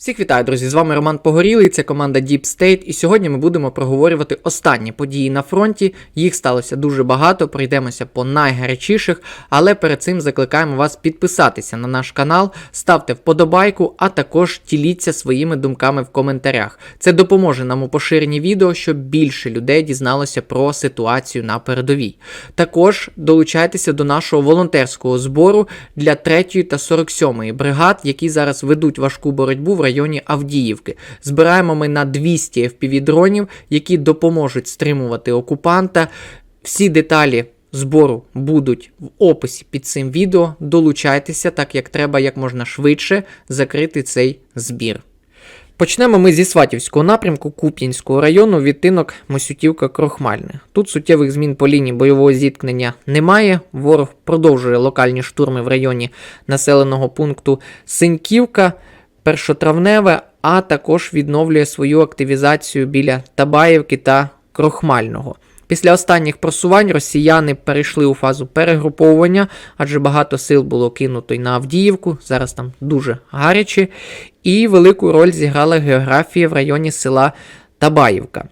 Всіх вітаю, друзі! З вами Роман Погорілий, це команда Deep State, і сьогодні ми будемо проговорювати останні події на фронті. Їх сталося дуже багато, пройдемося по найгарячіших, але перед цим закликаємо вас підписатися на наш канал, ставте вподобайку, а також діліться своїми думками в коментарях. Це допоможе нам у поширенні відео, щоб більше людей дізналося про ситуацію на передовій. Також долучайтеся до нашого волонтерського збору для 3 та 47 бригад, які зараз ведуть важку боротьбу в районі Авдіївки. Збираємо ми на 200 FPV-дронів, які допоможуть стримувати окупанта. Всі деталі збору будуть в описі під цим відео. Долучайтеся, так як треба як можна швидше закрити цей збір. Почнемо ми зі Сватівського напрямку Куп'янського району, відтинок Мосютівка Крохмальне. Тут суттєвих змін по лінії бойового зіткнення немає. Ворог продовжує локальні штурми в районі населеного пункту Синьківка, Першотравневе, а також відновлює свою активізацію біля Табаївки та Крохмального. Після останніх просувань росіяни перейшли у фазу перегруповування, адже багато сил було кинуто й на Авдіївку. Зараз там дуже гаряче. І велику роль зіграла географія в районі села Табаївка.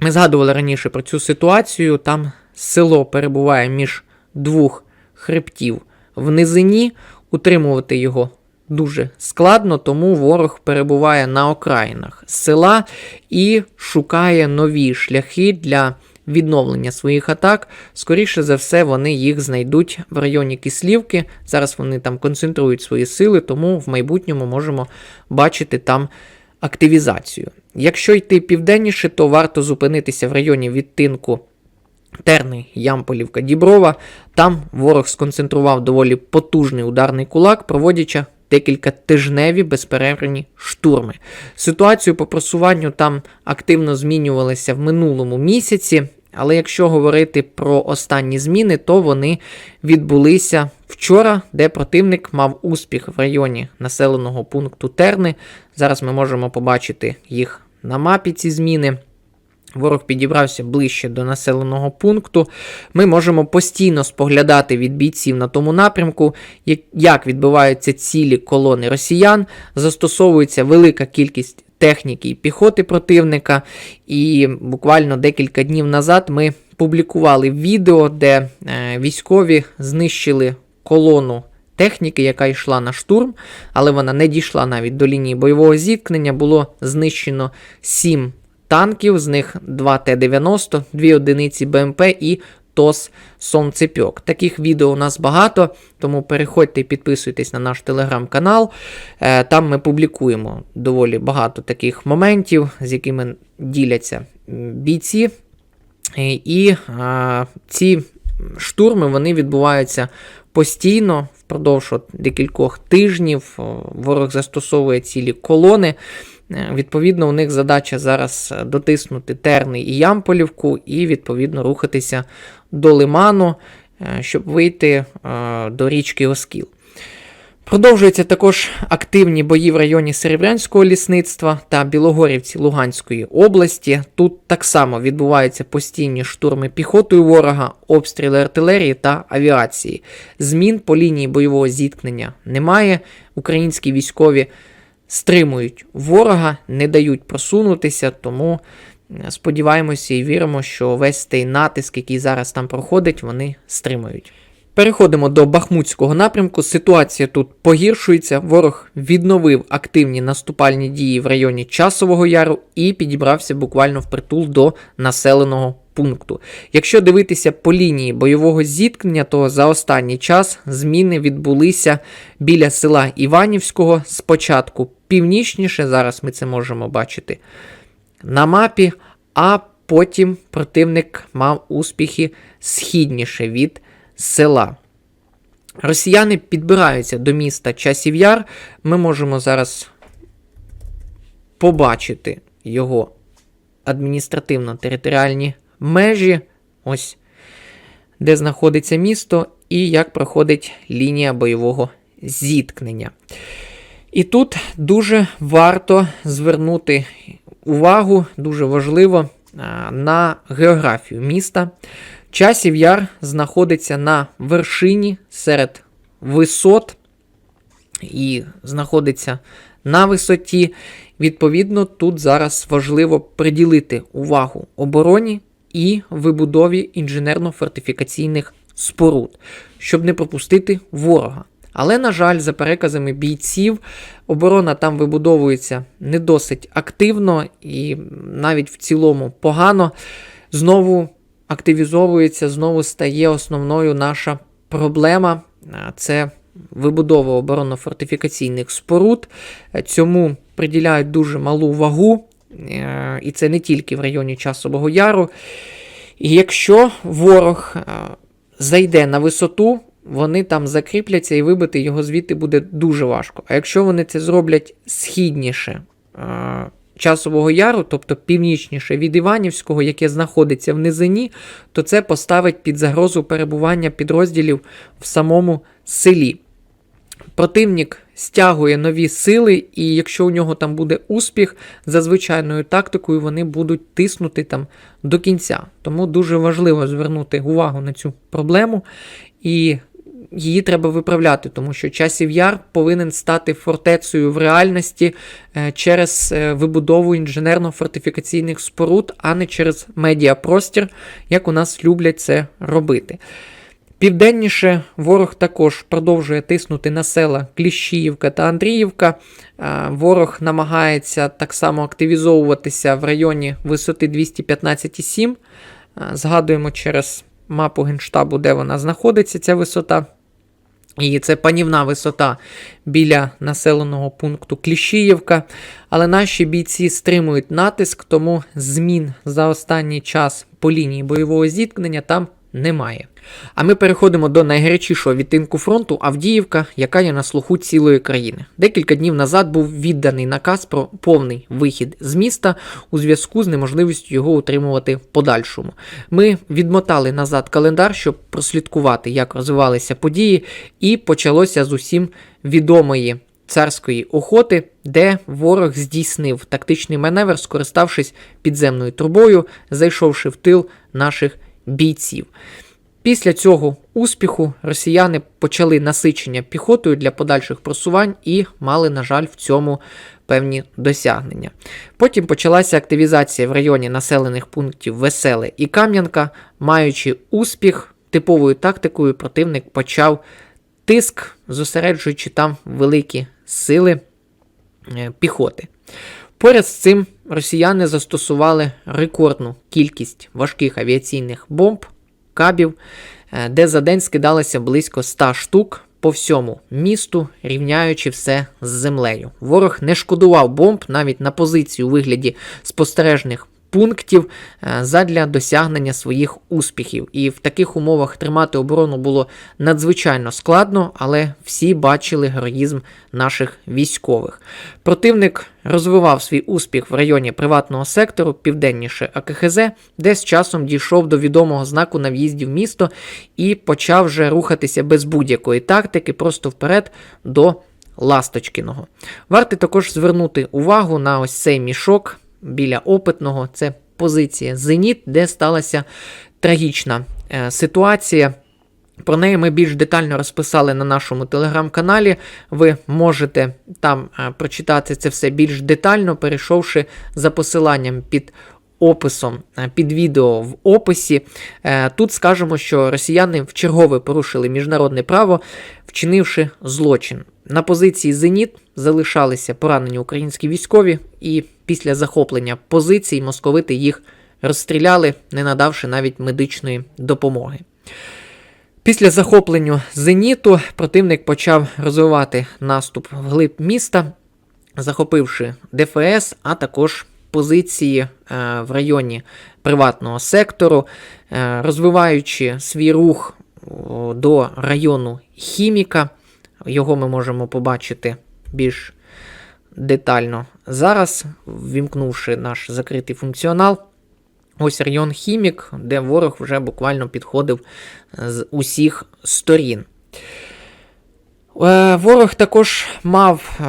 Ми згадували раніше про цю ситуацію. Там село перебуває між двох хребтів в низині, утримувати його дуже складно, тому ворог перебуває на окраїнах села і шукає нові шляхи для відновлення своїх атак. Скоріше за все, вони їх знайдуть в районі Кислівки. Зараз вони там концентрують свої сили, тому в майбутньому можемо бачити там активізацію. Якщо йти південніше, то варто зупинитися в районі відтинку. Терни, Ямполівка, Діброва. Там ворог сконцентрував доволі потужний ударний кулак, проводячи декілька тижневі безперервні штурми. Ситуацію по просуванню там активно змінювалися в минулому місяці, але якщо говорити про останні зміни, то вони відбулися вчора, де противник мав успіх в районі населеного пункту Терни. Зараз ми можемо побачити їх на мапі ці зміни. Ворог підібрався ближче до населеного пункту. Ми можемо постійно споглядати від бійців на тому напрямку, як відбуваються цілі колони росіян, застосовується велика кількість техніки і піхоти противника. І буквально декілька днів назад ми публікували відео, де е, військові знищили колону. Техніки, яка йшла на штурм, але вона не дійшла навіть до лінії бойового зіткнення, було знищено 7 танків, з них 2 Т-90, 2 одиниці БМП і ТОС Сонцепьок. Таких відео у нас багато, тому переходьте і підписуйтесь на наш телеграм-канал. Е, там ми публікуємо доволі багато таких моментів, з якими діляться бійці. І а, ці штурми вони відбуваються постійно впродовж декількох тижнів. Ворог застосовує цілі колони. Е, відповідно, у них задача зараз е, дотиснути Терни і Ямполівку, і, відповідно, рухатися до Лиману, е, щоб вийти до річки Оскіл. Продовжуються також активні бої в районі Серебрянського лісництва та Білогорівці Луганської області. Тут так само відбуваються постійні штурми піхотою ворога, обстріли артилерії та авіації. Змін по лінії бойового зіткнення немає. Українські військові стримують ворога, не дають просунутися, тому сподіваємося і віримо, що весь цей натиск, який зараз там проходить, вони стримують. Переходимо до Бахмутського напрямку. Ситуація тут погіршується. Ворог відновив активні наступальні дії в районі Часового Яру і підібрався буквально впритул до населеного пункту. Якщо дивитися по лінії бойового зіткнення, то за останній час зміни відбулися біля села Іванівського спочатку північніше, зараз ми це можемо бачити на мапі, а потім противник мав успіхи східніше від села. Росіяни підбираються до міста Часів Яр. Ми можемо зараз побачити його адміністративно-територіальні межі, ось де знаходиться місто, і як проходить лінія бойового зіткнення. І тут дуже варто звернути увагу, дуже важливо, на географію міста. Часів яр знаходиться на вершині серед висот. і знаходиться на висоті. Відповідно, тут зараз важливо приділити увагу обороні і вибудові інженерно-фортифікаційних споруд, щоб не пропустити ворога. Але, на жаль, за переказами бійців, оборона там вибудовується не досить активно і навіть в цілому погано. Знову активізовується, знову стає основною наша проблема. Це вибудова оборонно-фортифікаційних споруд. Цьому приділяють дуже малу вагу, е, і це не тільки в районі Часового Яру. І якщо ворог е, зайде на висоту, вони там закріпляться і вибити його звідти буде дуже важко. А якщо вони це зроблять східніше е, Часового Яру, тобто північніше від Іванівського, яке знаходиться в низині, то це поставить під загрозу перебування підрозділів в самому селі. Противник стягує нові сили, і якщо у нього там буде успіх, за звичайною тактикою вони будуть тиснути там до кінця. Тому дуже важливо звернути увагу на цю проблему, і її треба виправляти, тому що часів яр повинен стати фортецею в реальності е, через е, вибудову інженерно-фортифікаційних споруд, а не через медіапростір, як у нас люблять це робити. Південніше ворог також продовжує тиснути на села Кліщіївка та Андріївка. Ворог намагається так само активізовуватися в районі висоти 215,7. Згадуємо через мапу Генштабу, де вона знаходиться, ця висота. І це панівна висота біля населеного пункту Кліщіївка. Але наші бійці стримують натиск, тому змін за останній час по лінії бойового зіткнення там немає. А ми переходимо до найгарячішого відтинку фронту Авдіївка, яка є на слуху цілої країни. Декілька днів назад був відданий наказ про повний вихід з міста у зв'язку з неможливістю його утримувати в подальшому. Ми відмотали назад календар, щоб прослідкувати, як розвивалися події, і почалося з усім відомої. Царської охоти, де ворог здійснив тактичний маневр, скориставшись підземною трубою, зайшовши в тил наших бійців. Після цього успіху росіяни почали насичення піхотою для подальших просувань і мали, на жаль, в цьому певні досягнення. Потім почалася активізація в районі населених пунктів Веселе і Кам'янка, маючи успіх, типовою тактикою противник почав тиск, зосереджуючи там великі сили е, піхоти. Поряд з цим росіяни застосували рекордну кількість важких авіаційних бомб, кабів, е, де за день скидалося близько 100 штук по всьому місту, рівняючи все з землею. Ворог не шкодував бомб навіть на позиції у вигляді спостережних пунктів е, задля досягнення своїх успіхів. І в таких умовах тримати оборону було надзвичайно складно, але всі бачили героїзм наших військових. Противник розвивав свій успіх в районі приватного сектору, південніше АКХЗ, де з часом дійшов до відомого знаку на в'їзді в місто і почав вже рухатися без будь-якої тактики, просто вперед до Ласточкіного. Варто також звернути увагу на ось цей мішок біля опитного. Це позиція Зеніт, де сталася трагічна е, ситуація. Про неї ми більш детально розписали на нашому телеграм-каналі. Ви можете там е, прочитати це все більш детально, перейшовши за посиланням під описом е, під відео в описі. Тут скажемо, що росіяни в чергове порушили міжнародне право, вчинивши злочин. На позиції Зеніт залишалися поранені українські військові, і після захоплення позицій московити їх розстріляли, не надавши навіть медичної допомоги. Після захоплення Зеніту противник почав розвивати наступ вглиб міста, захопивши ДФС, а також позиції е, в районі приватного сектору, е, розвиваючи свій рух до району Хіміка. Його ми можемо побачити більш детально зараз, ввімкнувши наш закритий функціонал. Ось район Хімік, де ворог вже буквально підходив з усіх сторін. Е, ворог також мав е,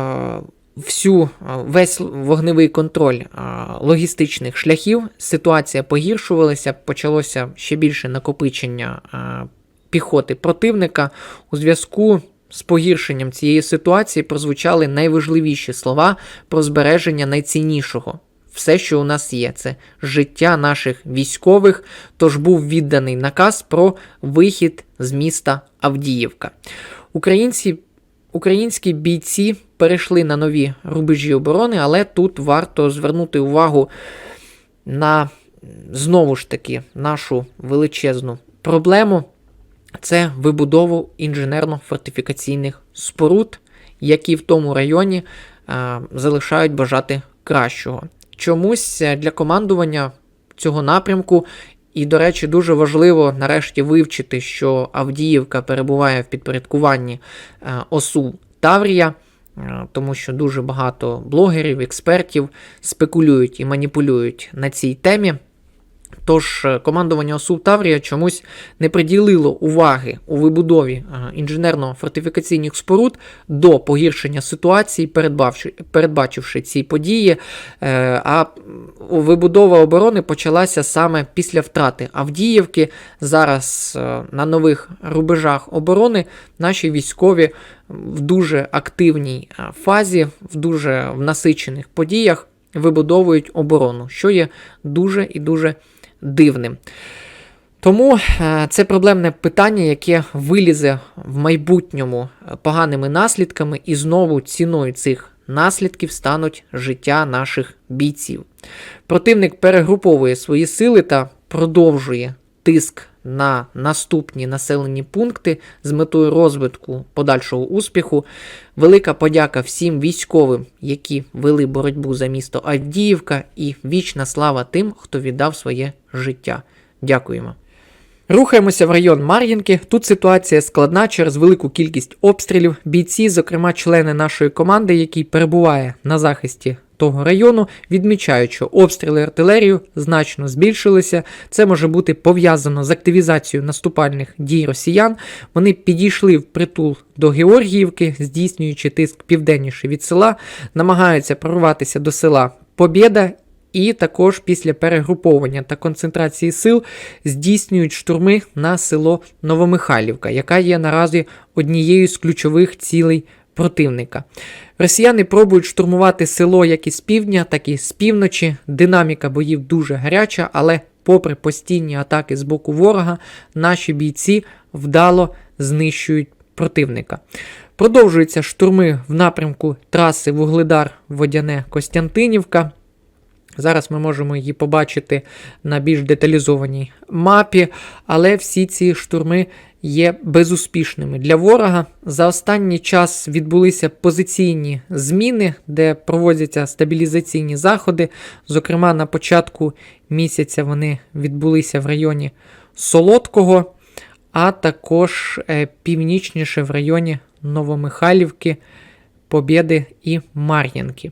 всю, весь вогневий контроль е, логістичних шляхів. Ситуація погіршувалася, почалося ще більше накопичення піхоти противника у зв'язку з погіршенням цієї ситуації прозвучали найважливіші слова про збереження найціннішого. Все, що у нас є, це життя наших військових. Тож був відданий наказ про вихід з міста Авдіївка. Українці, Українські бійці перейшли на нові рубежі оборони, але тут варто звернути увагу на знову ж таки нашу величезну проблему це вибудову інженерно-фортифікаційних споруд, які в тому районі а, залишають бажати кращого. Чомусь е, для командування цього напрямку, і, до речі, дуже важливо нарешті вивчити, що Авдіївка перебуває в підпорядкуванні ОСУ Таврія. Тому що дуже багато блогерів, експертів спекулюють і маніпулюють на цій темі. Тож е, командування ОСУ Таврія чомусь не приділило уваги у вибудові е, інженерно-фортифікаційних споруд до погіршення ситуації, передбачивши ці події. Е, а вибудова оборони почалася саме після втрати Авдіївки. Зараз на нових рубежах оборони наші військові в дуже активній фазі, в дуже в насичених подіях вибудовують оборону, що є дуже і дуже дивним. Тому е, це проблемне питання, яке вилізе в майбутньому поганими наслідками, і знову ціною цих наслідків стануть життя наших бійців. Противник перегруповує свої сили та продовжує тиск на наступні населені пункти з метою розвитку подальшого успіху. Велика подяка всім військовим, які вели боротьбу за місто Авдіївка, і вічна слава тим, хто віддав своє життя. Дякуємо. Рухаємося в район Мар'їнки. Тут ситуація складна через велику кількість обстрілів. Бійці, зокрема члени нашої команди, який перебуває на захисті того району, відмічають, що обстріли артилерію значно збільшилися. Це може бути пов'язано з активізацією наступальних дій росіян. Вони підійшли в притул до Георгіївки, здійснюючи тиск південніше від села, намагаються прорватися до села Побєда. І також після перегруповання та концентрації сил здійснюють штурми на село Новомихайлівка, яка є наразі однією з ключових цілей противника. Росіяни пробують штурмувати село як із півдня, так і з півночі. Динаміка боїв дуже гаряча, але, попри постійні атаки з боку ворога, наші бійці вдало знищують противника. Продовжуються штурми в напрямку траси Вугледар Водяне Костянтинівка. Зараз ми можемо її побачити на більш деталізованій мапі, але всі ці штурми є безуспішними для ворога. За останній час відбулися позиційні зміни, де проводяться стабілізаційні заходи. Зокрема, на початку місяця вони відбулися в районі Солодкого, а також е, північніше в районі Новомихайлівки, Побєди і Мар'їнки.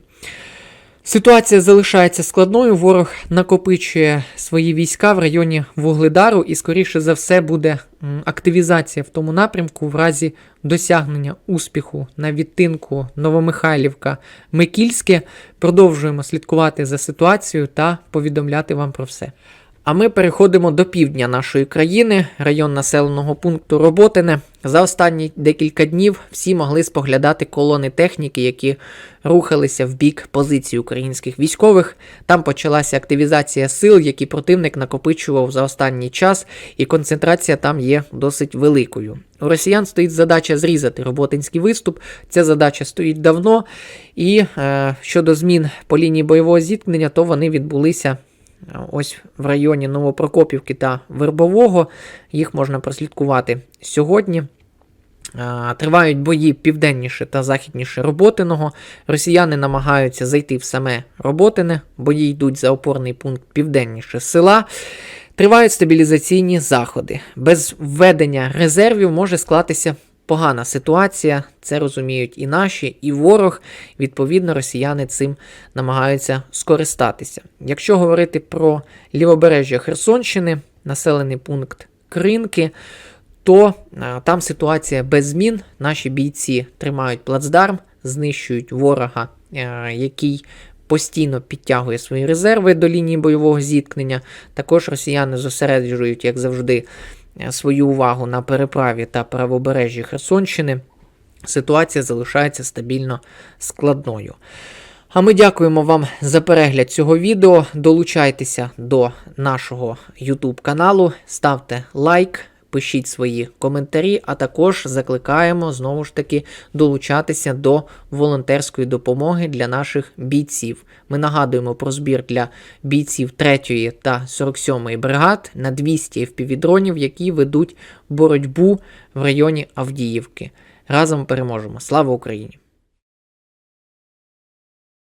Ситуація залишається складною. Ворог накопичує свої війська в районі Вугледару, і, скоріше за все, буде активізація в тому напрямку в разі досягнення успіху на відтинку Новомихайлівка Микільське. Продовжуємо слідкувати за ситуацією та повідомляти вам про все. А ми переходимо до півдня нашої країни, район населеного пункту Роботине. За останні декілька днів всі могли споглядати колони техніки, які рухалися в бік позицій українських військових. Там почалася активізація сил, які противник накопичував за останній час, і концентрація там є досить великою. У росіян стоїть задача зрізати роботинський виступ. Ця задача стоїть давно. І е, щодо змін по лінії бойового зіткнення, то вони відбулися ось в районі Новопрокопівки та Вербового. Їх можна прослідкувати сьогодні. Тривають бої південніше та західніше Роботиного. Росіяни намагаються зайти в саме Роботине, бої йдуть за опорний пункт південніше села. Тривають стабілізаційні заходи. Без введення резервів може склатися погана ситуація, це розуміють і наші, і ворог. Відповідно, росіяни цим намагаються скористатися. Якщо говорити про лівобережжя Херсонщини, населений пункт Кринки, то а, там ситуація без змін. Наші бійці тримають плацдарм, знищують ворога, а, який постійно підтягує свої резерви до лінії бойового зіткнення. Також росіяни зосереджують, як завжди, свою увагу на переправі та правобережжі Херсонщини. ситуація залишається стабільно складною. А ми дякуємо вам за перегляд цього відео. Долучайтеся до нашого YouTube каналу, ставте лайк, пишіть свої коментарі, а також закликаємо знову ж таки долучатися до волонтерської допомоги для наших бійців. Ми нагадуємо про збір для бійців 3 та 47 бригад на 200 FPV-дронів, які ведуть боротьбу в районі Авдіївки. Разом переможемо. Слава Україні!